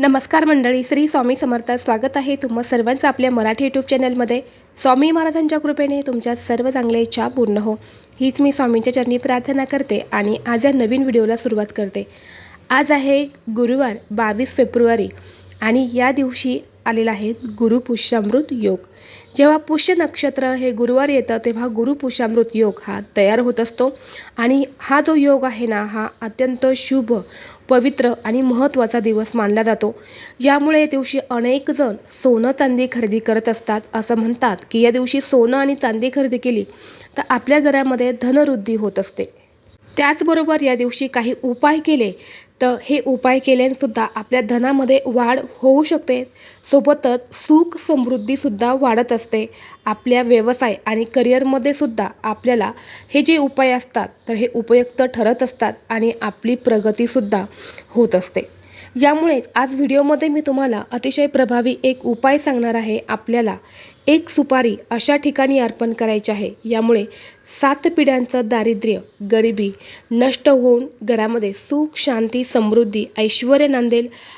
नमस्कार मंडळी श्री स्वामी समर्थ. स्वागत आहे तुम्हा सर्वांचं आपल्या मराठी यूट्यूब चॅनलमध्ये स्वामी महाराजांच्या कृपेने तुमच्या सर्व चांगल्या इच्छा पूर्ण हो. हीच मी स्वामींच्या चरणी प्रार्थना करते आणि आज या नवीन व्हिडिओला सुरुवात करते. आज आहे गुरुवार बावीस फेब्रुवारी आणि या दिवशी आलेला आहे गुरुपुष्यामृत योग. जेव्हा पुष्य नक्षत्र हे गुरुवार येतं तेव्हा गुरुपुष्यामृत योग हा तयार होत असतो. आणि हा जो योग आहे ना हा अत्यंत शुभ पवित्र आणि महत्त्वाचा दिवस मानला जातो. यामुळे या दिवशी अनेक जण सोनं चांदी खरेदी करत असतात असं म्हणतात की या दिवशी सोनं आणि चांदी खरेदी केली तर आपल्या घरामध्ये धनवृद्धी होत असते. त्याचबरोबर या दिवशी काही उपाय केले तर हे उपाय केल्यानेसुद्धा आपल्या धनामध्ये वाढ होऊ शकते. सोबतच सुख समृद्धीसुद्धा वाढत असते. आपल्या व्यवसाय आणि करिअरमध्ये सुद्धा आपल्याला हे जे उपाय असतात तर हे उपयुक्त ठरत असतात आणि आपली प्रगतीसुद्धा होत असते. यामुळेच आज व्हिडिओमध्ये मी तुम्हाला अतिशय प्रभावी एक उपाय सांगणार आहे. आपल्याला एक सुपारी अशा ठिकाणी अर्पण करायची आहे. यामुळे सात पिढ्यांचं दारिद्र्य गरिबी नष्ट होऊन घरामध्ये सुख शांती समृद्धी ऐश्वर नांदेल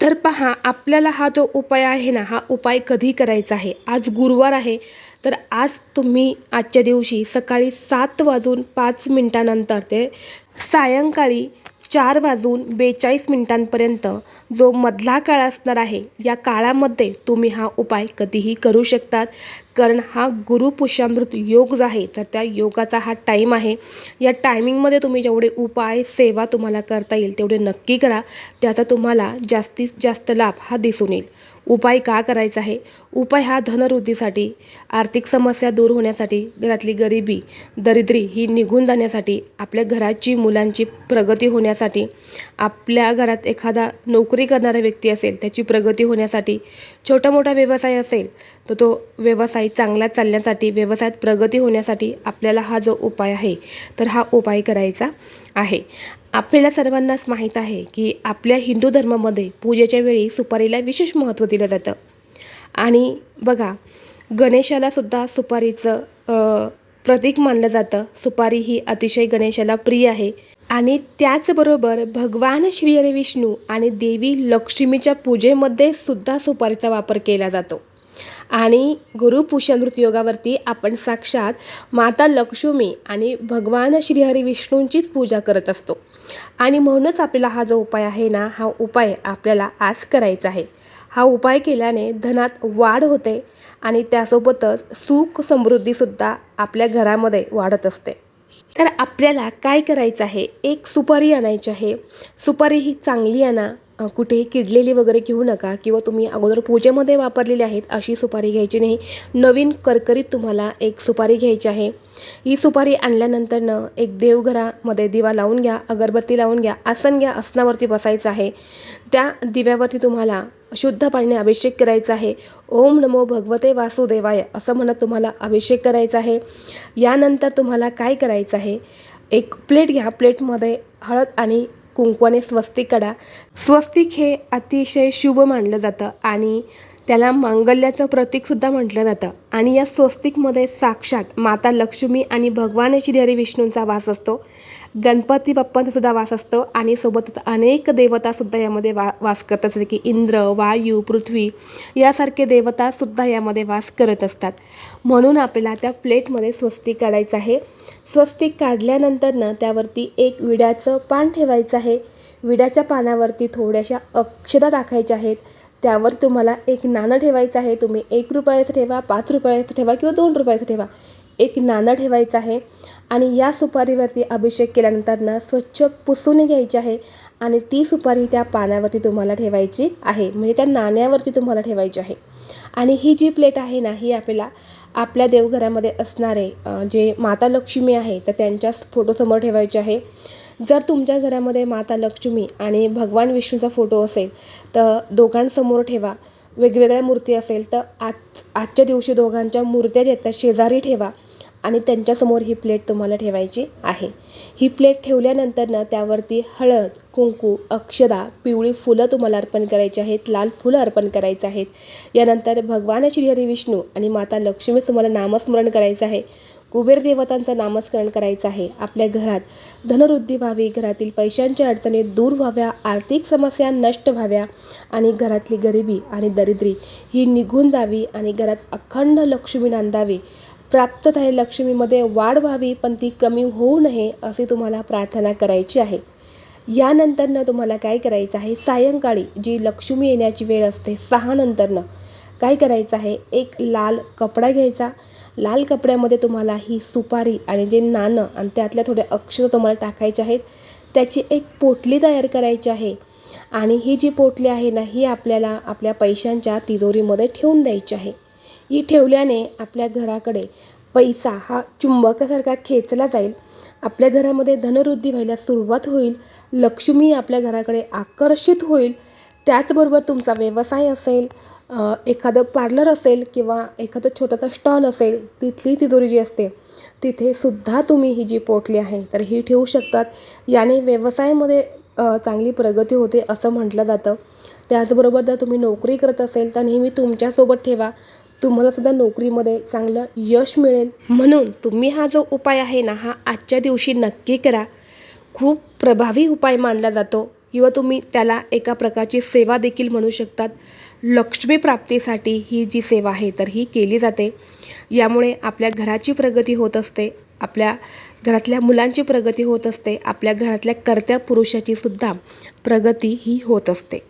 तर पहा आपल्याला हा जो उपाय आहे ना हा उपाय कधी करायचा आहे? आज गुरुवार आहे तर आज तुम्ही आजच्या दिवशी सकाळी सात वाजून पाच मिनटानंतर ते सायंकाळी चार वाजून बेचाळीस मिनिटांपर्यंत जो मधला काळ असणार आहे या काळामध्ये तुम्ही हा उपाय कधीही करू शकतात. कारण हा गुरुपुष्यामृत योग जो आहे तर त्या योगाचा हा टाईम आहे. या टायमिंगमध्ये तुम्ही जेवढे उपाय सेवा तुम्हाला करता येईल तेवढे नक्की करा. त्याचा तुम्हाला जास्तीत जास्त लाभ हा दिसून येईल. उपाय का करायचा आहे? उपाय हा धनवृद्धीसाठी आर्थिक समस्या दूर होण्यासाठी घरातली गरिबी दरिद्री ही निघून जाण्यासाठी आपल्या घराची मुलांची प्रगती होण्यासाठी आपल्या घरात एखादा नोकरी करणारा व्यक्ती असेल त्याची प्रगती होण्यासाठी छोटा मोठा व्यवसाय असेल तर तो व्यवसाय चांगला चालण्यासाठी व्यवसायात प्रगती होण्यासाठी आपल्याला हा जो उपाय आहे तर हा उपाय करायचा आहे. आपल्याला सर्वांनाच माहीत आहे की आपल्या हिंदू धर्मामध्ये पूजेच्या वेळी सुपारीला विशेष महत्त्व दिलं जातं. आणि बघा गणेशालासुद्धा सुपारीचं प्रतीक मानलं जातं. सुपारी ही अतिशय गणेशाला प्रिय आहे. आणि त्याचबरोबर भगवान श्री हरी विष्णू आणि देवी लक्ष्मीच्या पूजेमध्ये सुद्धा सुपारीचा वापर केला जातो. आणि गुरुपुष्यामृत योगावरती आपण साक्षात माता लक्ष्मी आणि भगवान श्रीहरी विष्णूंचीच पूजा करत असतो. आणि म्हणूनच आपल्याला हा जो उपाय आहे ना हा उपाय आपल्याला आज करायचा आहे. हा उपाय केल्याने धनात वाढ होते आणि त्यासोबतच सुख समृद्धीसुद्धा आपल्या घरामध्ये वाढत असते. तर आपल्याला काय करायचं आहे? एक सुपारी आणायची आहे. सुपारी ही चांगली आणा. कुठेही किडलेली वगैरे घेऊ नका किंवा तुम्ही अगोदर पूजेमध्ये वापरलेली आहेत अशी सुपारी घ्यायची नाही. नवीन करकरीत तुम्हाला एक सुपारी घ्यायची आहे. ही सुपारी आणल्यानंतरनं एक देवघरामध्ये दिवा लावून घ्या अगरबत्ती लावून घ्या आसन घ्या आसनावरती बसायचं आहे. त्या दिव्यावरती तुम्हाला शुद्ध पाण्याने अभिषेक करायचा आहे. ओम नमो भगवते वासुदेवाय असं म्हणत तुम्हाला अभिषेक करायचा आहे. यानंतर तुम्हाला काय करायचं आहे? एक प्लेट घ्या. प्लेटमध्ये हळद आणि कुंकवाने स्वस्तिक काढा. स्वस्तिक हे अतिशय शुभ मानलं जातं आणि त्याला मांगल्याचं प्रतीकसुद्धा म्हटलं जातं. आणि या स्वस्तिकमध्ये साक्षात माता लक्ष्मी आणि भगवान श्रीहरी विष्णूंचा वास असतो. गणपती बाप्पांचा सुद्धा वास असतो आणि सोबतच अनेक देवतासुद्धा यामध्ये वा वास करत जसे की इंद्र वायू पृथ्वी यासारखे देवतासुद्धा यामध्ये वास करत असतात. म्हणून आपल्याला त्या प्लेटमध्ये स्वस्तिक काढायचं आहे. स्वस्तिक काढल्यानंतरनं त्यावरती एक विड्याचं पान ठेवायचं आहे. विड्याच्या पानावरती थोड्याशा अक्षरा टाकायच्या आहेत. त्यावर तुम्हाला एक नाणं ठेवायचं आहे. तुम्ही एक रुपयाचं ठेवा पाच रुपयाचं ठेवा किंवा दोन रुपयाचं ठेवा. एक नाणं ठेवायचं आहे आणि या सुपारीवरती अभिषेक केल्यानंतर ना स्वच्छ पुसून घ्यायची आहे आणि ती सुपारी त्या पाण्यावरती तुम्हाला ठेवायची आहे. म्हणजे त्या नाण्यावरती तुम्हाला ठेवायची आहे. आणि ही जी प्लेट आहे ना ही आपल्याला आपल्या देवघरामध्ये असणारे जे माता लक्ष्मी आहे तर त्यांच्या फोटोसमोर ठेवायचे आहे. जर तुमच्या घरामध्ये माता लक्ष्मी आणि भगवान विष्णूचा फोटो असेल तर दोघांसमोर ठेवा. वेगवेगळ्या मूर्ती असेल तर आज आजच्या दिवशी दोघांच्या मूर्त्या ज्या आहेत त्या शेजारी ठेवा. आणि त्यांच्यासमोर ही प्लेट तुम्हाला ठेवायची आहे. ही प्लेट ठेवल्यानंतर ना त्यावरती हळद कुंकू अक्षदा पिवळी फुलं तुम्हाला अर्पण करायची आहेत लाल फुलं अर्पण करायचं आहेत. यानंतर भगवान श्रीहरी विष्णू आणि माता लक्ष्मी तुम्हाला नामस्मरण करायचं आहे. कुबेर देवतांचं नामस्मरण करायचं आहे. आपल्या घरात धनवृद्धी व्हावी घरातील पैशांच्या अडचणी दूर व्हाव्या आर्थिक समस्या नष्ट व्हाव्या आणि घरातली गरिबी आणि दरिद्री ही निघून जावी आणि घरात अखंड लक्ष्मी नांदावी. प्राप्त झाले लक्ष्मीमध्ये वाढ व्हावी पण ती कमी होऊ नये अशी तुम्हाला प्रार्थना करायची आहे. यानंतरनं तुम्हाला काय करायचं आहे? सायंकाळी जी लक्ष्मी येण्याची वेळ असते सहा नंतरनं काय करायचं आहे? एक लाल कपडा घ्यायचा. लाल कपड्यामध्ये तुम्हाला ही सुपारी आणि जे नाणं आणि त्यातल्या थोडे अक्षर तुम्हाला टाकायचे आहेत त्याची एक पोटली तयार करायची आहे. आणि ही जी पोटली आहे ना ही आपल्याला आपल्या पैशांच्या तिजोरीमध्ये ठेवून द्यायची आहे. ही ठेवल्याने आपल्या घराकडे पैसा हा चुंबकासारखा खेचला जाईल. आपल्या घरामध्ये धनवृद्धी व्हायला सुरुवात होईल. लक्ष्मी आपल्या घराकडे आकर्षित होईल. त्याचबरोबर तुमचा व्यवसाय असेल एखादं पार्लर असेल किंवा एखादं छोटासा स्टॉल असेल तिथली तिजोरी जी असते तिथे सुद्धा तुम्ही ही जी पोटली आहे तर ही ठेवू शकतात. याने व्यवसायामध्ये चांगली प्रगती होते असं म्हटलं जातं. त्याचबरोबर जर तुम्ही नोकरी करत असेल तर नेहमी तुमच्यासोबत ठेवा. तुम्हाला सुद्धा नोकरीमध्ये चांगलं यश मिळेल. म्हणून तुम्ही हा जो उपाय आहे ना हा आजच्या दिवशी नक्की करा. खूप प्रभावी उपाय मानला जातो किंवा तुम्ही त्याला एका प्रकारची सेवा देखील म्हणू शकतात. लक्ष्मी प्राप्तीसाठी ही जी सेवा आहे तर ही केली जाते. यामुळे आपल्या घराची प्रगती होत असते आपल्या घरातल्या मुलांची प्रगती होत असते आपल्या घरातल्या कर्त्या पुरुषाची सुद्धा प्रगती ही होत असते.